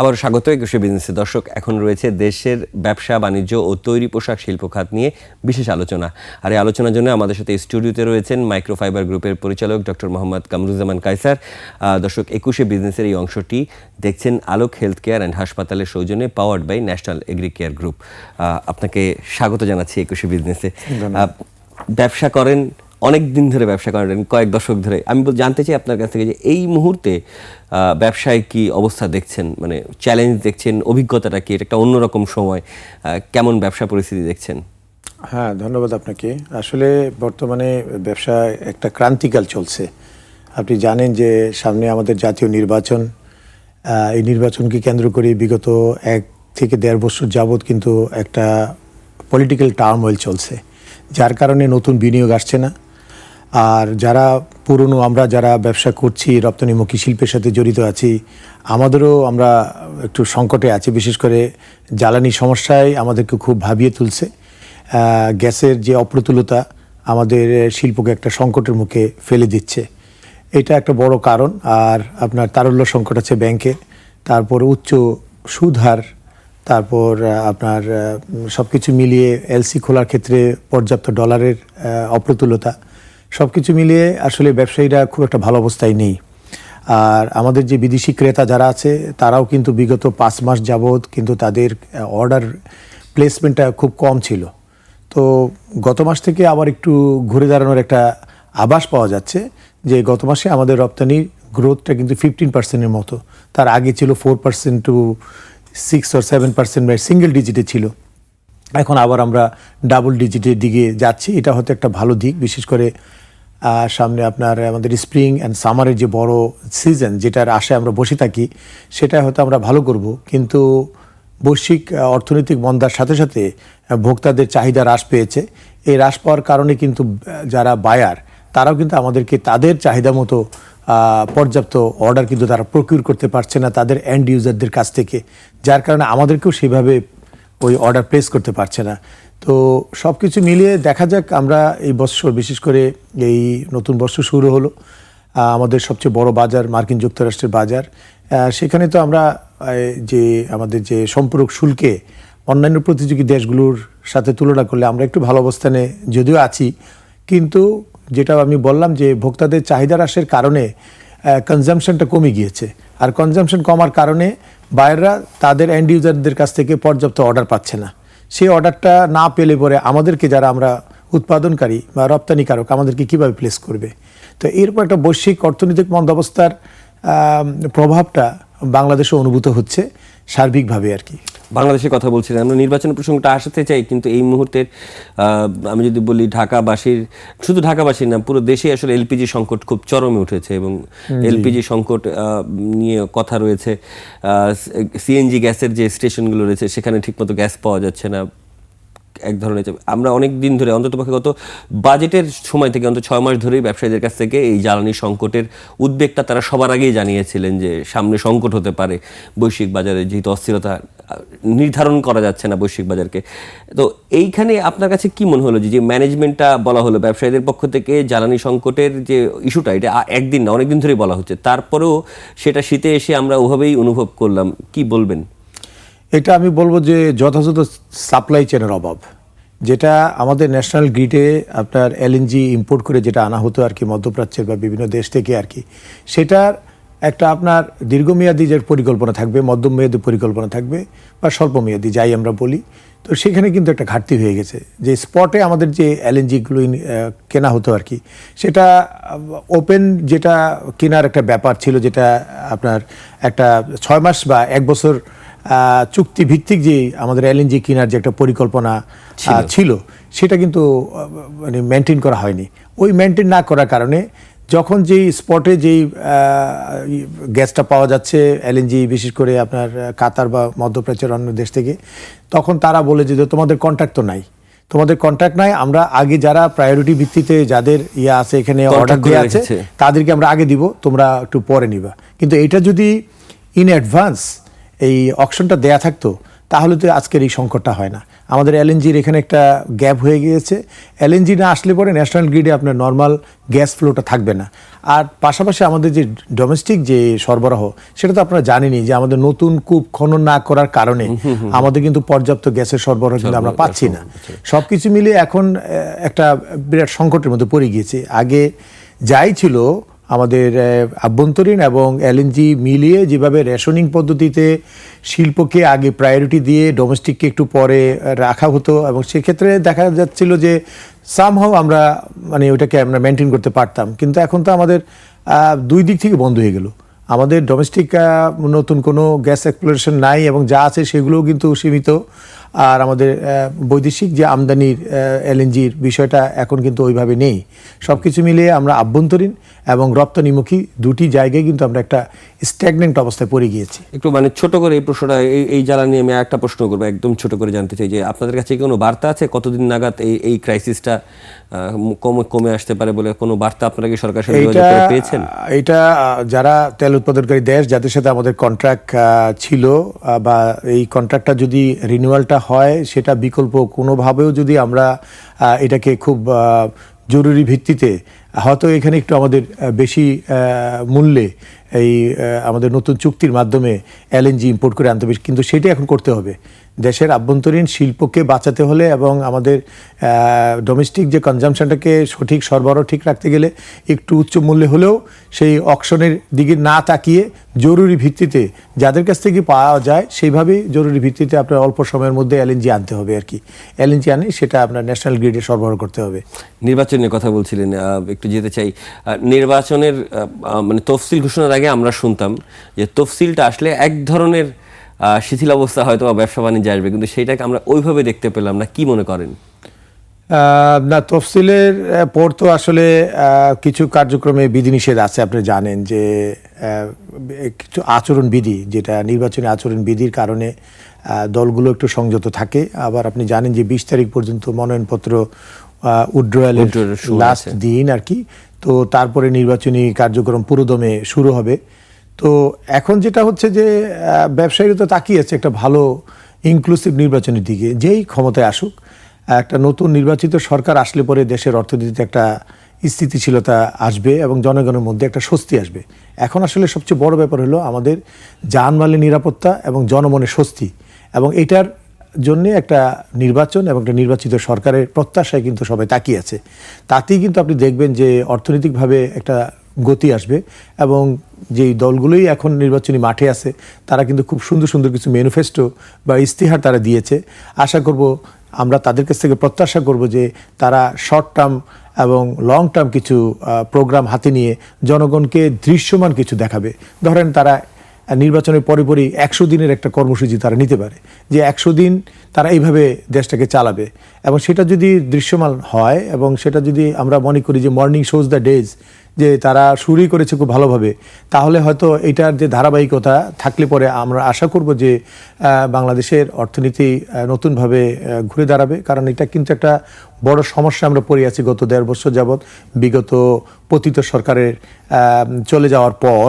আবার স্বাগত একুশে বিজনেসে দর্শক। এখন রয়েছে দেশের ব্যবসা বাণিজ্য ও তৈরি পোশাক শিল্প খাত নিয়ে বিশেষ আলোচনা। আর এই আলোচনার জন্য আমাদের সাথে স্টুডিওতে রয়েছেন মাইক্রোফাইবার গ্রুপের পরিচালক ডক্টর মোহাম্মদ কামরুজ্জামান কাইসার আহ, দর্শক একুশে বিজনেসের এই অংশটি দেখছেন আলোক হেলথ কেয়ার অ্যান্ড হাসপাতালের সৌজন্যে powered by national agri care group আপনাকে স্বাগত জানাচ্ছি একুশে বিজনেসে। ব্যবসা করেন অনেক দিন ধরে ব্যবসা করেন কয়েক দশক ধরে। আমি জানতে চাই আপনার কাছ থেকে যে এই মুহূর্তে ব্যবসায় কি অবস্থা দেখছেন? মানে চ্যালেঞ্জ দেখছেন, অভিজ্ঞতাটা কি? এটা একটা অন্যরকম সময়। কেমন ব্যবসা পরিস্থিতি দেখছেন? হ্যাঁ ধন্যবাদ আপনাকে। আসলে বর্তমানে ব্যবসা একটা ক্রান্তিকাল চলছে। আপনি জানেন যে সামনে আমাদের জাতীয় নির্বাচন। এই নির্বাচনকে কেন্দ্র করে বিগত এক থেকে দেড় বছর যাবৎ কিন্তু একটা পলিটিক্যাল টার্মওয়েল চলছে। যার কারণে নতুন বিনিয়োগ আসছে না। আর যারা পুরনো, আমরা যারা ব্যবসা করছি, রপ্তানিমুখী শিল্পের সাথে জড়িত আছি, আমাদেরও আমরা একটু সংকটে আছি। বিশেষ করে জ্বালানি সমস্যায় আমাদেরকে খুব ভাবিয়ে তুলছে। গ্যাসের যে অপ্রতুলতা আমাদের শিল্পকে একটা সংকটের মুখে ফেলে দিচ্ছে। এটা একটা বড় কারণ। আর আপনার তারল্য সংকট আছে ব্যাংকে, তারপর উচ্চ সুদ হার, তারপর আপনার সব কিছু মিলিয়ে এলসি খোলার ক্ষেত্রে পর্যাপ্ত ডলারের অপ্রতুলতা সব কিছু মিলিয়ে আসলে ব্যবসায়ীরা খুব একটা ভালো অবস্থায় নেই। আর আমাদের যে বিদেশি ক্রেতা যারা আছে, তারাও কিন্তু বিগত পাঁচ মাস যাবৎ কিন্তু তাদের অর্ডার প্লেসমেন্টটা খুব কম ছিল। তো গত মাস থেকে আবার একটু ঘুরে দাঁড়ানোর একটা আভাস পাওয়া যাচ্ছে যে গত মাসে আমাদের রপ্তানির গ্রোথটা কিন্তু ফিফটিন পার্সেন্টের মতো। তার আগে ছিল four percent to six or seven percent বা সিঙ্গেল ডিজিটে ছিল। এখন আবার আমরা ডাবল ডিজিটের দিকে যাচ্ছি। এটা হয়তো একটা ভালো দিক। বিশেষ করে সামনে আপনার, আমাদের স্প্রিং অ্যান্ড সামারের যে বড় সিজন যেটার আশায় আমরা বসে থাকি, সেটা হয়তো আমরা ভালো করব। কিন্তু বৈশ্বিক অর্থনৈতিক মন্দার সাথে সাথে ভোক্তাদের চাহিদা হ্রাস পেয়েছে। এই হ্রাস পাওয়ার কারণে কিন্তু যারা বায়ার তারাও কিন্তু আমাদেরকে তাদের চাহিদা মতো পর্যাপ্ত অর্ডার কিন্তু তারা প্রকিউর করতে পারছে না তাদের এন্ড ইউজারদের কাছ থেকে। যার কারণে আমাদেরকেও সেভাবে ওই অর্ডার প্লেস করতে পারছে না। তো সব কিছু মিলিয়ে দেখা যাক আমরা এই বছর, বিশেষ করে এই নতুন বছর শুরু হলো আমাদের সবচেয়ে বড় বাজার মার্কিন যুক্তরাষ্ট্রের বাজার। সেখানে তো আমরা যে আমাদের যে সম্পূরক শুল্কে অন্যান্য প্রতিযোগী দেশগুলোর সাথে তুলনা করলে আমরা একটু ভালো অবস্থানে যদিও আছি, কিন্তু যেটা আমি বললাম যে ভোক্তাদের চাহিদা হ্রাসের কারণে কনজামশনটা কমে গিয়েছে। আর কনজামশন কমার কারণে বায়াররা তাদের এন্ড ইউজারদের কাছ থেকে পর্যাপ্ত অর্ডার পাচ্ছে না। সেই অর্ডারটা না পেলে পরে আমাদেরকে যারা আমরা উৎপাদনকারী বা রপ্তানিকারক, আমাদেরকে কীভাবে প্লেস করবে? তো এরপর একটা বৈশ্বিক অর্থনৈতিক মন্দাবস্থার প্রভাবটা বাংলাদেশে অনুভূত হচ্ছে সার্বিকভাবে আর কি। বাংলাদেশের কথা বলছি আমরা নির্বাচন প্রসঙ্গটা আসতে চাই কিন্তু এই মুহূর্তের আহ, আমি যদি বলি ঢাকাবাসীর শুধু ঢাকাবাসীর না পুরো দেশে আসলে এলপিজি সংকট খুব চরমে উঠেছে এবং এলপিজি সংকট নিয়ে কথা রয়েছে। সিএনজি গ্যাসের যে স্টেশনগুলো রয়েছে সেখানে ঠিকমতো গ্যাস পাওয়া যাচ্ছে না। এক ধরনের। আমরা অনেক দিন ধরে অন্তত পক্ষে গত বাজেটের সময় থেকে অন্তত ছয় মাস ধরেই ব্যবসায়ীদের কাছ থেকে এই জ্বালানি সংকটের উদ্বেগটা তারা সবার আগেই জানিয়েছিলেন যে সামনে সংকট হতে পারে, বৈশ্বিক বাজারে যেহেতু অস্থিরতা নির্ধারণ করা যাচ্ছে না বৈশ্বিক বাজারকে। তো এইখানে আপনার কাছে কি মনে হলো যে ম্যানেজমেন্টটা বলা হলো ব্যবসায়ীদের পক্ষ থেকে জ্বালানি সংকটের যে ইস্যুটা এটা একদিন না, অনেকদিন ধরেই বলা হচ্ছে। তারপরেও সেটা শীতে এসে আমরা ওভাবেই অনুভব করলাম। কি বলবেন? এটা আমি বলব যে যথাযথ সাপ্লাই চেনের অভাব। যেটা আমাদের ন্যাশনাল গ্রিডে আপনার এলএনজি ইম্পোর্ট করে যেটা আনা হতো আর কি মধ্যপ্রাচ্যের বা বিভিন্ন দেশ থেকে আর কি, সেটার একটা আপনার দীর্ঘমেয়াদী যে পরিকল্পনা থাকবে, মধ্যমেয়াদী পরিকল্পনা থাকবে বা স্বল্পমেয়াদী, যাই আমরা বলি, তো সেখানে কিন্তু একটা ঘাটতি হয়ে গেছে। যে স্পটে আমাদের যে এলএনজিগুলো কেনা হতো আর কি, সেটা ওপেন যেটা কেনার একটা ব্যাপার ছিল, যেটা আপনার একটা ছয় মাস বা এক বছর আহ, চুক্তি ভিত্তিক যে আমাদের এলএনজি কেনার যে একটা পরিকল্পনা ছিল। সেটা কিন্তু মানে মেনটেন করা হয়নি। ওই মেনটেন না করার কারণে যখন যেই স্পটে যেই গ্যাসটা পাওয়া যাচ্ছে এলএনজি বিশেষ করে আপনার কাতার বা মধ্যপ্রাচ্যের অন্য দেশ থেকে তখন তারা বলে যে তোমাদের কন্ট্যাক্ট তো নাই। তোমাদের কন্ট্যাক্ট নাই আমরা আগে যারা প্রায়োরিটি ভিত্তিতে যাদের ইয়ে আছে এখানে অর্ডার দেওয়া আছে তাদেরকে আমরা আগে দিব তোমরা একটু পরে নিবা। কিন্তু এটা যদি ইন অ্যাডভান্স এই অপশনটা দেয়া থাকতো তাহলে তো আজকের এই সংকটটা হয় না। আমাদের এলএনজির এখানে একটা গ্যাপ হয়ে গিয়েছে। এলএনজি না আসলে পরে ন্যাশনাল গ্রিডে আপনার নর্মাল গ্যাস ফ্লোটা থাকবে না। আর পাশাপাশি আমাদের যে ডোমেস্টিক যে সরবরাহ সেটা তো আপনারা জানেনই যে আমাদের নতুন কূপ খনন না করার কারণে আমাদের কিন্তু পর্যাপ্ত গ্যাসের সরবরাহ কিন্তু আমরা পাচ্ছি না। সব কিছু মিলিয়ে এখন একটা বিরাট সংকটের মধ্যে পড়ে গিয়েছে। আগে যাই ছিল আমাদের আভ্যন্তরীণ এবং এলএনজি মিলিয়ে যেভাবে রেশনিং পদ্ধতিতে শিল্পকে আগে প্রায়োরিটি দিয়ে ডোমেস্টিককে একটু পরে রাখা হতো এবং সেক্ষেত্রে দেখা যাচ্ছিল যে সামহাও আমরা মানে ওটাকে আমরা মেনটেন করতে পারতাম। কিন্তু এখন তো আমাদের দুই দিক থেকে বন্ধ হয়ে গেল। আমাদের ডোমেস্টিক নতুন কোনো গ্যাস এক্সপ্লোরেশন নাই এবং যা আছে সেগুলোও কিন্তু সীমিত। আর আমাদের বৈদেশিক যে আমদানির এলএনজির বিষয়টা এখন কিন্তু ওইভাবে নেই। সব কিছু মিলিয়ে আমরা আভ্যন্তরীণ এবং রপ্তানিমুখী দুটি জায়গায় কিন্তু আমরা একটা স্ট্যাগনেন্ট অবস্থায় পড়ে গিয়েছি। একটু মানে ছোট করে এই প্রশ্নটা এই এই জ্বালা নিয়ে আমি একটা প্রশ্ন করব একদম ছোট করে জানতে চাই যে আপনাদের কাছে কি কোনো বার্তা আছে? কতদিন নাগাদ এই এই ক্রাইসিসটা কমে কমে আসতে পারে বলে কোনো বার্তা আপনারা কি সরকার পেয়েছেন? আহ, যারা তেল উৎপাদনকারী দেশ যাদের সাথে আমাদের কন্ট্রাক্ট ছিল বা এই কন্ট্রাক্টটা যদি রিনিউয়ালটা হয় সেটা বিকল্প কোনোভাবেও যদি আমরা এটাকে খুব জরুরি ভিত্তিতে হয়তো এখানে একটু আমাদের বেশি মূল্যে এই আমাদের নতুন চুক্তির মাধ্যমে এলএনজি ইম্পোর্ট করে আনতে হবে। কিন্তু সেটা এখন করতে হবে। দেশের আভ্যন্তরীণ শিল্পকে বাঁচাতে হলে এবং আমাদের ডোমেস্টিক যে কনজামশনটাকে সঠিক সরবরাহ ঠিক রাখতে গেলে একটু উচ্চ মূল্যে হলেও সেই অকশনের দিকে না তাকিয়ে জরুরি ভিত্তিতে যাদের কাছ থেকে পাওয়া যায় সেইভাবেই জরুরি ভিত্তিতে আপনার অল্প সময়ের মধ্যে এলএনজি আনতে হবে আর কি। এলএনজি আনে সেটা আপনার ন্যাশনাল গ্রিডে সরবরাহ করতে হবে। নির্বাচনের কথা বলছিলেন একটু যেতে চাই। নির্বাচনের মানে তফসিল ঘোষণার আগে আমরা শুনতাম যে তফসিলটা আসলে এক ধরনের শিথিল অবস্থা হয়তো বা ব্যবসা বাণিজ্য আসবে কিন্তু সেইটাকে আমরা ওইভাবে দেখতে পেলাম না। কি মনে করেন? না তফসিলের পর তো আসলে কিছু কার্যক্রমে বিধিনিষেধ আছে আপনি জানেন যে কিছু আচরণ বিধি যেটা নির্বাচনী আচরণ বিধির কারণে দলগুলো একটু সংযত থাকে। আবার আপনি জানেন যে বিশ তারিখ পর্যন্ত মনোনয়নপত্র উড্রয়ালের লাস্ট দিন আর কি তো তারপরে নির্বাচনী কার্যক্রম পুরোদমে শুরু হবে। তো এখন যেটা হচ্ছে যে ব্যবসায়ীরা তো তাকিয়েছে একটা ভালো ইনক্লুসিভ নির্বাচনের দিকে, যেই ক্ষমতায় আসুক। একটা নতুন নির্বাচিত সরকার আসলে পরে দেশের অর্থনীতিতে একটা স্থিতিশীলতা আসবে এবং জনগণের মধ্যে একটা স্বস্তি আসবে। এখন আসলে সবচেয়ে বড় ব্যাপার হলো আমাদের জানমালের নিরাপত্তা এবং জনমনে স্বস্তি। এবং এটার জন্য একটা নির্বাচন এবং একটা নির্বাচিত সরকারের প্রত্যাশায় কিন্তু সবাই তাকিয়ে আছে। তাতেই কিন্তু আপনি দেখবেন যে অর্থনৈতিকভাবে একটা গতি আসবে এবং যেই দলগুলোই এখন নির্বাচনী মাঠে আছে, তারা কিন্তু খুব সুন্দর সুন্দর কিছু ম্যানিফেস্টো বা ইস্তিহার তারা দিয়েছে। আশা করব আমরা তাদের কাছ থেকে প্রত্যাশা করব যে তারা শর্ট টার্ম এবং লং টার্ম কিছু প্রোগ্রাম হাতে নিয়ে জনগণকে দৃশ্যমান কিছু দেখাবে। ধরেন তারা নির্বাচনের পরে পরই একশো দিনের একটা কর্মসূচি তারা নিতে পারে। যে একশো দিন তারা এইভাবে দেশটাকে চালাবে। এবং সেটা যদি দৃশ্যমান হয় এবং সেটা যদি আমরা মনে করি যে মর্নিং শোজ দ্য ডেজ যে তারা শুরুই করেছে খুব ভালোভাবে, তাহলে হয়তো এটার যে ধারাবাহিকতা থাকলে পরে আমরা আশা করব যে বাংলাদেশের অর্থনীতি নতুনভাবে ঘুরে দাঁড়াবে। কারণ এটা কিন্তু একটা বড় সমস্যা আমরা পড়ে আছি গত দেড় বছর যাবৎ। বিগত পতিত সরকারের চলে যাওয়ার পর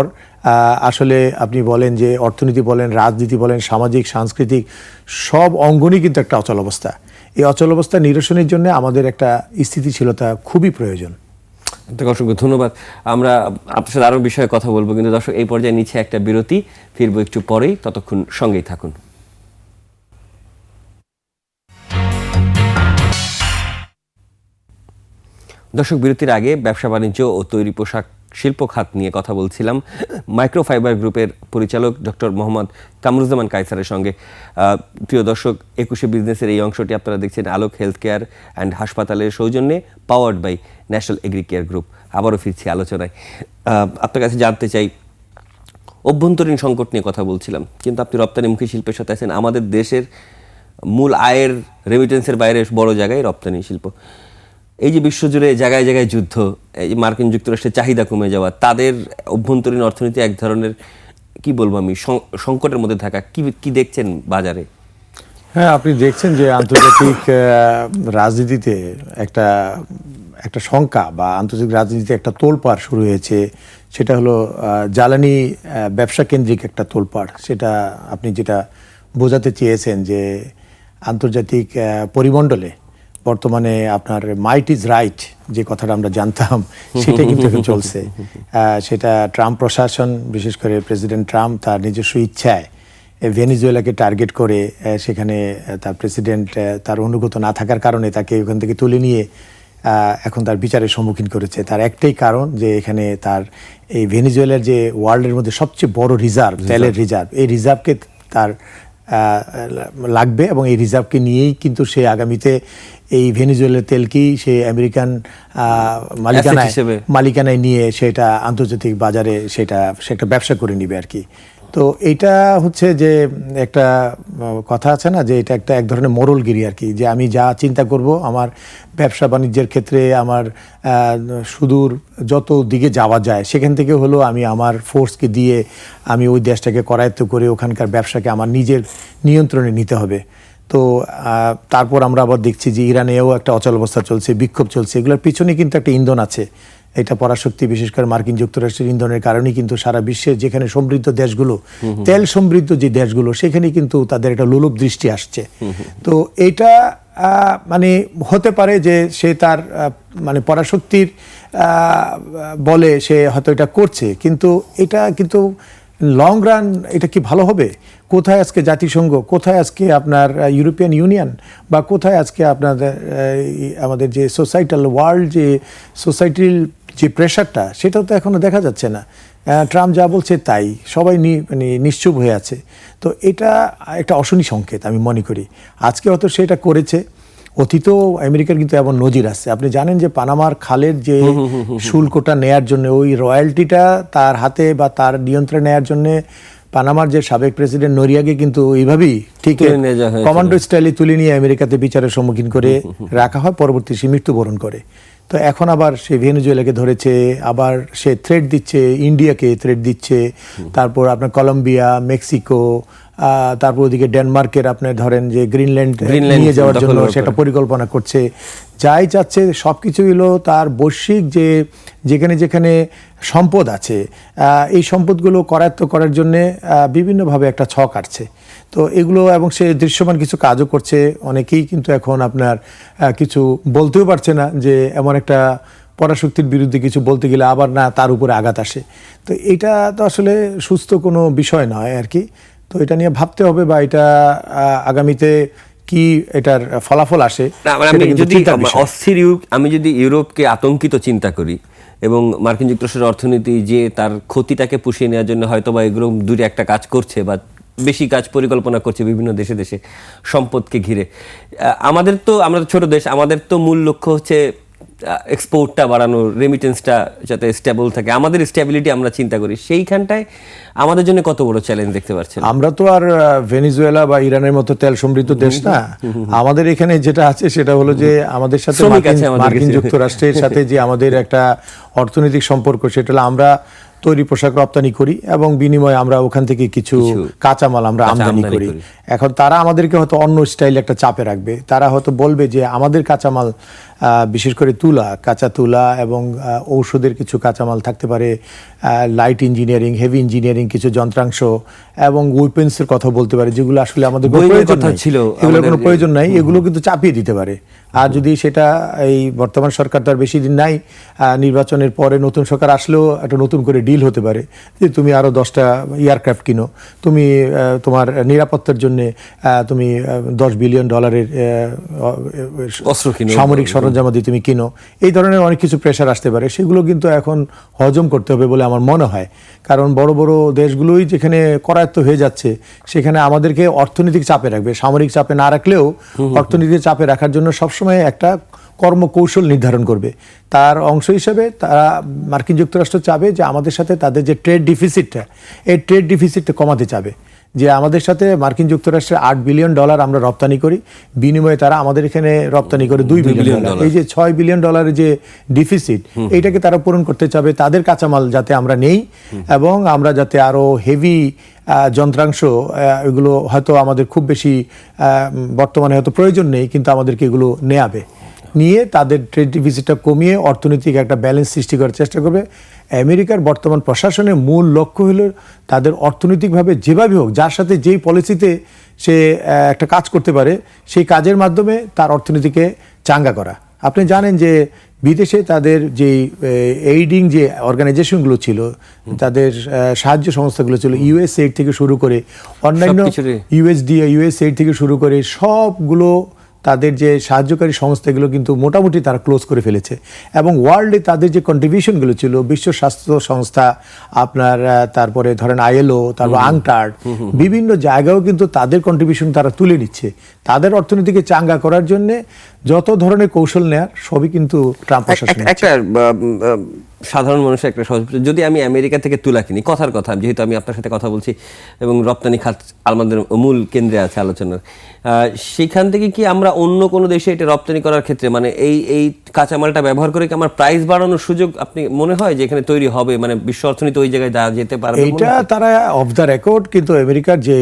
আসলে আপনি বলেন যে অর্থনীতি বলেন, রাজনীতি বলেন, সামাজিক, সাংস্কৃতিক, সব অঙ্গনই কিন্তু একটা অচল অবস্থা। এই অচল অবস্থা নিরসনের জন্য আমাদের একটা স্থিতিশীলতা খুবই প্রয়োজন। অসংখ্য ধন্যবাদ। আমরা আপনার সাথে আরও বিষয়ে কথা বলব, কিন্তু দর্শক, এই পর্যায়ে নিচে একটা বিরতি, ফিরবো একটু পরেই, ততক্ষণ সঙ্গেই থাকুন। দর্শক, বিরতির আগে ব্যবসা বাণিজ্য ও তৈরি পোশাক শিল্প খাত নিয়ে কথা বলছিলাম। মাইক্রোফাইবার গ্রুপের পরিচালক ডক্টর মোহাম্মদ কামরুজ্জামান কায়সারের সঙ্গে। প্রিয় দর্শক, একুশে বিজনেসের এই অংশটি আপনারা দেখছেন আলোক হেলথ কেয়ার অ্যান্ড হাসপাতালের সৌজন্যে powered by national agri care group. আবারও ফিরছি আলোচনায়। আপনার কাছে জানতে চাই, অভ্যন্তরীণ সংকট নিয়ে কথা বলছিলাম, কিন্তু আপনি রপ্তানিমুখী শিল্পের সাথে আছেন। আমাদের দেশের মূল আয়ের রেমিটেন্সের বাইরে বড় জায়গায় রপ্তানি শিল্প। এই যে বিশ্বজুড়ে জায়গায় জায়গায় যুদ্ধ, এই যে মার্কিন যুক্তরাষ্ট্রের চাহিদা কমে যাওয়া, তাদের অভ্যন্তরীণ অর্থনীতি এক ধরনের, কি বলব আমি সংকটের মধ্যে থাকা, কি কি দেখছেন বাজারে? হ্যাঁ আপনি দেখছেন যে আন্তর্জাতিক রাজনীতিতে একটা একটা শঙ্কা বা আন্তর্জাতিক রাজনীতিতে একটা তোলপাড় শুরু হয়েছে। সেটা হলো জ্বালানি ব্যবসা কেন্দ্রিক একটা তোলপাড়। সেটা আপনি যেটা বোঝাতে চেয়েছেন যে আন্তর্জাতিক পরিমণ্ডলে বর্তমানে আপনার মাইট ইজ রাইট যে কথাটা আমরা জানতাম সেটা কিন্তু এখন চলছে। সেটা ট্রাম্প প্রশাসন বিশেষ করে প্রেসিডেন্ট ট্রাম্প তার নিজস্ব ইচ্ছায় ভেনিজুয়েলাকে টার্গেট করে সেখানে তার প্রেসিডেন্ট তার অনুগত না থাকার কারণে তাকে ওখান থেকে তুলে নিয়ে এখন তার বিচারের সম্মুখীন করেছে। তার একটাই কারণ যে এখানে তার এই ভেনিজুয়েলার যে ওয়ার্ল্ডের মধ্যে সবচেয়ে বড় রিজার্ভ তেলের রিজার্ভ এই রিজার্ভকে তার লাগবে এবং এই রিজার্ভকে নিয়েই কিন্তু সে আগামীতে এই ভেনিজুয়েলার তেলকেই সে আমেরিকান আহ, মালিকানায় হিসেবে। মালিকানায় নিয়ে সেটা আন্তর্জাতিক বাজারে সেটা সে একটা ব্যবসা করে নিবে আর কি তো এইটা হচ্ছে যে একটা কথা আছে না যে এটা একটা এক ধরনের মোরলগিরি আর কি, যে আমি যা চিন্তা করব আমার ব্যবসা বাণিজ্যের ক্ষেত্রে আমার সুদূর যত দিকে যাওয়া যায়, সেখান থেকে হলো আমি আমার ফোর্সকে দিয়ে আমি ওই দেশটাকে করায়ত্ত করে ওখানকার ব্যবসাকে আমার নিজের নিয়ন্ত্রণে নিতে হবে। তো তারপর আমরা আবার দেখছি যে ইরানেও একটা অচল অবস্থা চলছে, বিক্ষোভ চলছে, এগুলোর পিছনে কিন্তু একটা ইন্ধন আছে। এটা পরাশক্তি, বিশেষ করে মার্কিন যুক্তরাষ্ট্রের ইন্ধনের কারণেই কিন্তু সারা বিশ্বের যেখানে সমৃদ্ধ দেশগুলো, তেল সমৃদ্ধ যে দেশগুলো, সেখানে কিন্তু তাদের একটা লোলুপ দৃষ্টি আসছে। তো এটা মানে হতে পারে যে সে তার মানে পরাশক্তির বলে সে হয়তো এটা করছে, কিন্তু এটা কিন্তু লং রান এটা কি ভালো হবে? কোথায় আজকে জাতিসংঘ? কোথায় আজকে আপনার ইউরোপিয়ান ইউনিয়ন বা কোথায় আজকে আপনাদের আমাদের যে সোসাইটাল ওয়ার্ল্ড যে সোসাইটির যে প্রেশারটা সেটাও তো এখনও দেখা যাচ্ছে না। ট্রাম্প যা বলছে তাই সবাই মানে নিশ্চুপ হয়ে আছে। তো এটা একটা অশনি সংকেত আমি মনে করি। আজকে হয়তো সেটা করেছে। অতীতেও আমেরিকার কিন্তু এমন নজির আছে। আপনি জানেন যে পানামার খালের যে শুল্কটা নেয়ার জন্য ওই রয়্যালটিটা তার হাতে বা তার নিয়ন্ত্রণে নেয়ার জন্য পানামার যে সাবেক প্রেসিডেন্ট নরিয়াকে কিন্তু এইভাবেই ঠিক। কমান্ডো স্টাইলে তুলে নিয়ে আমেরিকাতে বিচারের সম্মুখীন করে রাখা হয়। পরবর্তী সে মৃত্যুবরণ করে। তো এখন আবার সে ভেনেজুয়েলাকে ধরেছে আবার সে থ্রেড দিচ্ছে ইন্ডিয়াকে থ্রেড দিচ্ছে তারপর আপনার কলম্বিয়া মেক্সিকো তারপর ওদিকে ডেনমার্কের আপনি ধরেন যে গ্রিনল্যান্ড নিয়ে যাওয়ার জন্য সেটা পরিকল্পনা করছে। যাই চাচ্ছে সব কিছু হলো তার বৈশ্বিক যে যেখানে যেখানে সম্পদ আছে এই সম্পদগুলো করায়ত্ত করার জন্যে বিভিন্নভাবে একটা ছক আটছে তো এগুলো এবং সে দৃশ্যমান কিছু কাজও করছে। অনেকেই কিন্তু এখন আপনার কিছু বলতেও পারছে না যে এমন একটা পরাশক্তির বিরুদ্ধে কিছু বলতে গেলে আবার না তার উপরে আঘাত আসে। তো এটা তো আসলে সুস্থ কোনো বিষয় নয় আর কি। তো এটা নিয়ে ভাবতে হবে বা এটা আগামীতে কি এটার ফলাফল আসে মানে আমি যদি অস্থির আমি যদি ইউরোপকে আতঙ্কিত চিন্তা করি এবং মার্কিন যুক্তরাষ্ট্রের অর্থনীতি যে তার ক্ষতিটাকে পুষিয়ে নেওয়ার জন্য হয়তো বা এগুলো দূরে একটা কাজ করছে বা বেশি কাজ পরিকল্পনা করছে বিভিন্ন দেশে দেশে সম্পদকে ঘিরে। আমাদের তো আমরা তো ছোট দেশ আমাদের তো মূল লক্ষ্য হচ্ছে এক্সপোর্টটা বাড়ানো রেমিটেন্সটা যাতে স্টেবল থাকে। আমাদের স্টেবিলিটি আমরা চিন্তা করি। সেইখানটায় আমাদের জন্য কত বড় চ্যালেঞ্জ দেখতে পাচ্ছেন? আমরা তো আর ভেনিজুয়েলা বা ইরানের মতো তেল সমৃদ্ধ দেশ না। আমাদের এখানে যেটা আছে সেটা হলো যে আমাদের সাথে মার্কিন- যুক্তরাষ্ট্রের সাথে যে আমাদের একটা অর্থনৈতিক সম্পর্ক সেটা হলো আমরা তৈরি পোশাক রপ্তানি করি এবং বিনিময়ে আমরা ওখান থেকে কিছু কাঁচামাল আমরা আমদানি করি। এখন তারা আমাদেরকে হয়তো অন্য স্টাইল একটা চাপে রাখবে তারা হয়তো বলবে যে আমাদের কাঁচামাল আহ, বিশেষ করে তুলা কাঁচা তুলা এবং ঔষধের কিছু কাঁচামাল থাকতে পারে লাইট ইঞ্জিনিয়ারিং হেভি ইঞ্জিনিয়ারিং কিছু যন্ত্রাংশ এবং উইপেন্সের কথা বলতে পারে যেগুলো আসলে আমাদের কথা নাই। ছিল এগুলোর কোনো প্রয়োজন নাই এগুলো কিন্তু চাপিয়ে দিতে পারে আর যদি সেটা এই বর্তমান সরকার তো আর বেশি দিন নাই নির্বাচনের পরে নতুন সরকার আসলেও একটা নতুন করে ডিল হতে পারে যে তুমি আরও দশটা এয়ারক্রাফট কিনো তুমি তোমার নিরাপত্তার জন্য তুমি দশ বিলিয়ন ডলারের অস্ত্র কিনো। সামরিক সরঞ্জামাদি তুমি কিনো এই ধরনের অনেক কিছু প্রেশার আসতে পারে সেগুলো কিন্তু এখন হজম করতে হবে বলে আমার মনে হয়। কারণ বড় বড় দেশগুলোই যেখানে করায়ত্ত হয়ে যাচ্ছে সেখানে আমাদেরকে অর্থনৈতিক চাপে রাখবে। সামরিক চাপে না রাখলেও অর্থনৈতিক চাপে রাখার জন্য সবসময় একটা কর্মকৌশল নির্ধারণ করবে। তার অংশ হিসেবে তারা মার্কিন যুক্তরাষ্ট্র চাবে যে আমাদের সাথে তাদের যে ট্রেড ডিফিসিটটা এই ট্রেড ডিফিসিটটা কমাতে চাবে। যে আমাদের সাথে মার্কিন যুক্তরাষ্ট্রে আট বিলিয়ন ডলার আমরা রপ্তানি করি বিনিময়ে তারা আমাদের এখানে রপ্তানি করে দুই বিলিয়ন ডলার। এই যে ছয় বিলিয়ন ডলারের যে ডিফিসিট এইটাকে তারা পূরণ করতে চাবে তাদের কাঁচামাল যাতে আমরা নেই এবং আমরা যাতে আরও হেভি যন্ত্রাংশ এগুলো হয়তো আমাদের খুব বেশি বর্তমানে হয়তো প্রয়োজন নেই কিন্তু আমাদেরকে এগুলো নেয়াবে। নিয়ে তাদের ট্রেড ডিফিসিটটা কমিয়ে অর্থনৈতিক একটা ব্যালেন্স সৃষ্টি করার চেষ্টা করবে। আমেরিকার বর্তমান প্রশাসনের মূল লক্ষ্য হলো তাদের অর্থনৈতিকভাবে যেভাবে হোক যার সাথে যেই পলিসিতে সে একটা কাজ করতে পারে সেই কাজের মাধ্যমে তার অর্থনীতিকে চাঙ্গা করা আপনি জানেন যে বিদেশে তাদের যে এইডিং যে অর্গানাইজেশনগুলো ছিল তাদের সাহায্য সংস্থাগুলো ছিল ইউএস এইড থেকে শুরু করে অন্যান্য সবকিছুরই। ইউএসডি ইউএস এইড থেকে শুরু করে সবগুলো তাদের যে সাহায্যকারী সংস্থাগুলো কিন্তু মোটামুটি তারা ক্লোজ করে ফেলেছে। এবং ওয়ার্ল্ডে তাদের যে কন্ট্রিবিউশনগুলো ছিল বিশ্ব স্বাস্থ্য সংস্থা আপনার তারপরে ধরেন আইএলও তারপর আংটার্ড বিভিন্ন জায়গাও কিন্তু তাদের কন্ট্রিবিউশন তারা তুলে নিচ্ছে। তাদের অর্থনীতিকে চাঙ্গা করার জন্য যত ধরনের কৌশল নেয়ার সবই কিন্তু ট্রাম্প প্রশাসন একটা সাধারণ মানুষের একটা সহজ যদি আমি আমেরিকা থেকে তুলা কিনি কথার কথা যেহেতু আমি আপনার সাথে কথা বলছি এবং রপ্তানি খাত আমাদের মূল কেন্দ্রে আছে আলোচনার সেখান থেকে কি আমরা অন্য কোনো দেশে এটা রপ্তানি করার ক্ষেত্রে মানে এই এই কাঁচামালটা ব্যবহার করে কি আমার প্রাইস বাড়ানোর সুযোগ আপনি মনে হয় যে এখানে তৈরি হবে মানে বিশ্ব অর্থনীতি ওই জায়গায় যেতে পারবে এটা তারা অফ দ্য রেকর্ড কিন্তু আমেরিকার যে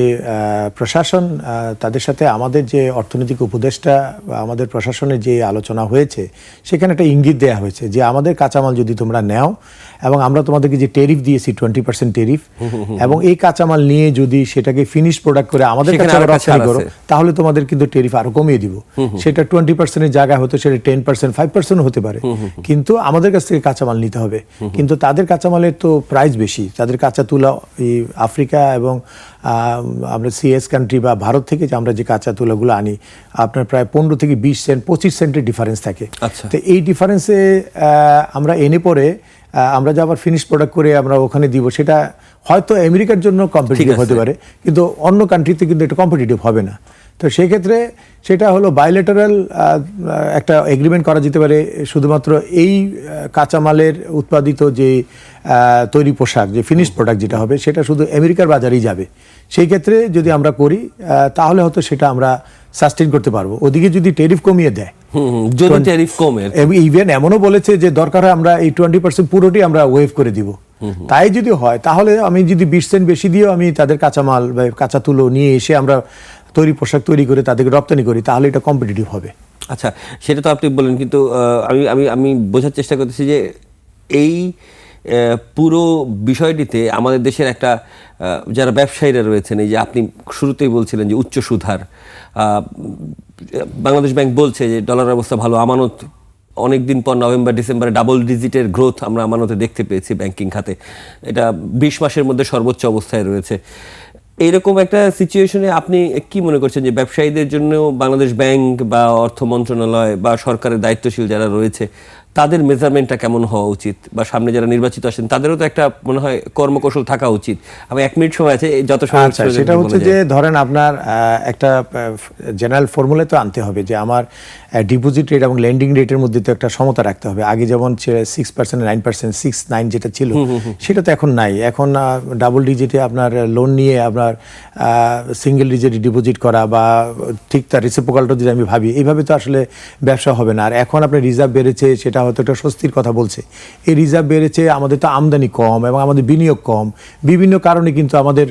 প্রশাসন তাদের সাথে আমাদের যে অর্থনৈতিক উপদেষ্টা বা আমাদের প্রশাসনের যে আলোচনা হয়েছে সেখানে একটা ইঙ্গিত দেওয়া হয়েছে যে আমাদের কাঁচামাল যদি তোমরা não এবং আমরা তোমাদেরকে যে টেরিফ দিয়েছি টোয়েন্টি পার্সেন্ট টেরিফ এবং এই কাঁচামাল নিয়ে যদি সেটাকে ফিনিশ প্রোডাক্ট করে আমাদের কাছে রপ্তানি করো তাহলে তোমাদের কিন্তু টেরিফ আরও কমিয়ে দিব। সেটা টোয়েন্টি পার্সেন্টের জায়গায় হতো সেটা টেন পার্সেন্ট ফাইভ পার্সেন্ট হতে পারে। কিন্তু আমাদের কাছ থেকে কাঁচামাল নিতে হবে। কিন্তু তাদের কাঁচামালের তো প্রাইস বেশি। তাদের কাঁচা তুলা এই আফ্রিকা এবং আমরা সিএস কান্ট্রি বা ভারত থেকে যে আমরা যে কাঁচা তুলাগুলো আনি আপনার প্রায় পনেরো থেকে বিশ সেন্ট পঁচিশ সেন্টের ডিফারেন্স থাকে। আচ্ছা। তো এই ডিফারেন্সে আমরা এনে পরে আমরা যে আবার ফিনিশ প্রোডাক্ট করে আমরা ওখানে দিব সেটা হয়তো আমেরিকার জন্য কম্পিটিটিভ হতে পারে কিন্তু অন্য কান্ট্রিতে কিন্তু এটা কম্পিটিটিভ হবে না। তো সেক্ষেত্রে সেটা হলো বায়োলেটারাল একটা এগ্রিমেন্ট করা যেতে পারে শুধুমাত্র এই কাঁচামালের উৎপাদিত যে তৈরি পোশাক যে ফিনিশ প্রোডাক্ট যেটা হবে সেটা শুধু আমেরিকার বাজারেই যাবে। সেই ক্ষেত্রে যদি আমরা করি তাহলে হয়তো সেটা আমরা সাস্টেন করতে পারব। ওদিকে যদি টেরিফ কমিয়ে দেয় যদি ট্যারিফ কমে। ইভেন এমনও বলেছে যে দরকার হয় আমরা এই টোয়েন্টি পার্সেন্ট পুরোটি আমরা ওয়েভ করে দিব। তাই যদি হয় তাহলে আমি যদি বিশ সেন্ট বেশি দিয়েও আমি তাদের কাঁচামাল বা কাঁচা তুলো নিয়ে এসে আমরা তৈরি পোশাক তৈরি করে তাদেরকে রপ্তানি করি তাহলে এটা কম্পিটিটিভ হবে। আচ্ছা সেটা তো আপনি বলেন কিন্তু আমি আমি আমি বোঝার চেষ্টা করতেছি যে এই পুরো বিষয়টিতে আমাদের দেশের একটা যারা ব্যবসায়ীরা রয়েছেন, এই যে আপনি শুরুতেই বলছিলেন যে উচ্চ সুধার বাংলাদেশ ব্যাংক বলছে যে ডলার অবস্থা ভালো, আমানত অনেক দিন পর নভেম্বর, ডিসেম্বরে ডাবল ডিজিটের গ্রোথ আমরা আমানতে দেখতে পেয়েছি ব্যাংকিং খাতে। এটা বিশ মাসের মধ্যে সর্বোচ্চ অবস্থায় রয়েছে। এইরকম একটা সিচুয়েশনে আপনি কি মনে করছেন যে ব্যবসায়ীদের জন্য বাংলাদেশ ব্যাংক বা অর্থ মন্ত্রণালয় বা সরকারের দায়িত্বশীল যারা রয়েছে তাদের মেজারমেন্টটা কেমন হওয়া উচিত? বা সামনে যারা নির্বাচিত আসেন তাদেরও তো একটা মনে হয় কর্মকৌশল থাকা উচিত। আমি এক মিনিট সময় আছে যত সময় আচ্ছা সেটা হচ্ছে যে ধরেন আপনার একটা জেনারেল ফর্মুলা তো আনতে হবে যে আমার ডিপোজিট রেট এবং লেন্ডিং রেটের মধ্যে তো একটা সমতা রাখতে হবে। আগে যেমন six percent nine percent six nine যেটা ছিল সেটা তো এখন নাই। এখন ডাবল ডিজিটে আপনার লোন নিয়ে আপনার সিঙ্গেল ডিজিটে ডিপোজিট করা বা ঠিক তার রিসিপোকালটা যদি আমি ভাবি এইভাবে তো আসলে ব্যবসা হবে না। আর এখন আপনার রিজার্ভ বেড়েছে সেটা হয়তো একটা স্বস্তির কথা বলছে। এই রিজার্ভ বেড়েছে আমাদের তো আমদানি কম এবং আমাদের বিনিয়োগ কম। বিভিন্ন কারণে কিন্তু আমাদের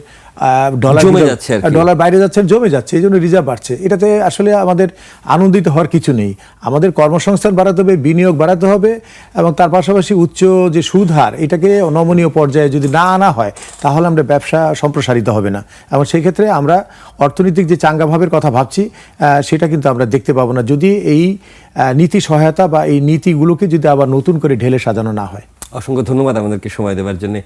ডলার জমে যাচ্ছে আর ডলার বাইরে যাচ্ছে জমে যাচ্ছে এই জন্য রিজার্ভ বাড়ছে। এটাতে আসলে আমাদের আনন্দিত হওয়ার কিছু নেই। আমাদের কর্মসংস্থান বাড়াতে হবে বিনিয়োগ বাড়াতে হবে এবং তার পাশাপাশি উচ্চ যে সুদ হার এটাকে নমনীয় পর্যায়ে যদি না আনা হয় তাহলে আমরা ব্যবসা সম্প্রসারিত হবে না। এবং সেই ক্ষেত্রে আমরা অর্থনৈতিক যে চাঙ্গা ভাবের কথা ভাবছি সেটা কিন্তু আমরা দেখতে পাবো না। যদি এই নীতি সহায়তা বা এই নীতিগুলোকে যদি আবার নতুন করে ঢেলে সাজানো না হয়। অসংখ্য ধন্যবাদ আমাদেরকে সময় দেওয়ার জন্য।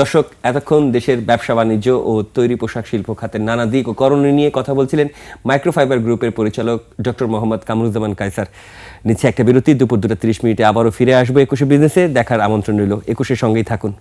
দর্শক, এতক্ষণ দেশের ব্যবসা বাণিজ্য ও তৈরি পোশাক শিল্প খাতের নানা দিক ও করণ নিয়ে কথা বলছিলেন মাইক্রোফাইবার গ্রুপের পরিচালক ডক্টর মোহাম্মদ কামরুজ্জামান কাইসার নিচে একটা বিরতি, দুপুর দুটা তিরিশ মিনিটে আবারও ফিরে আসব একুশে বিজনেসে, দেখার আমন্ত্রণ রইল। একুশের সঙ্গেই থাকুন।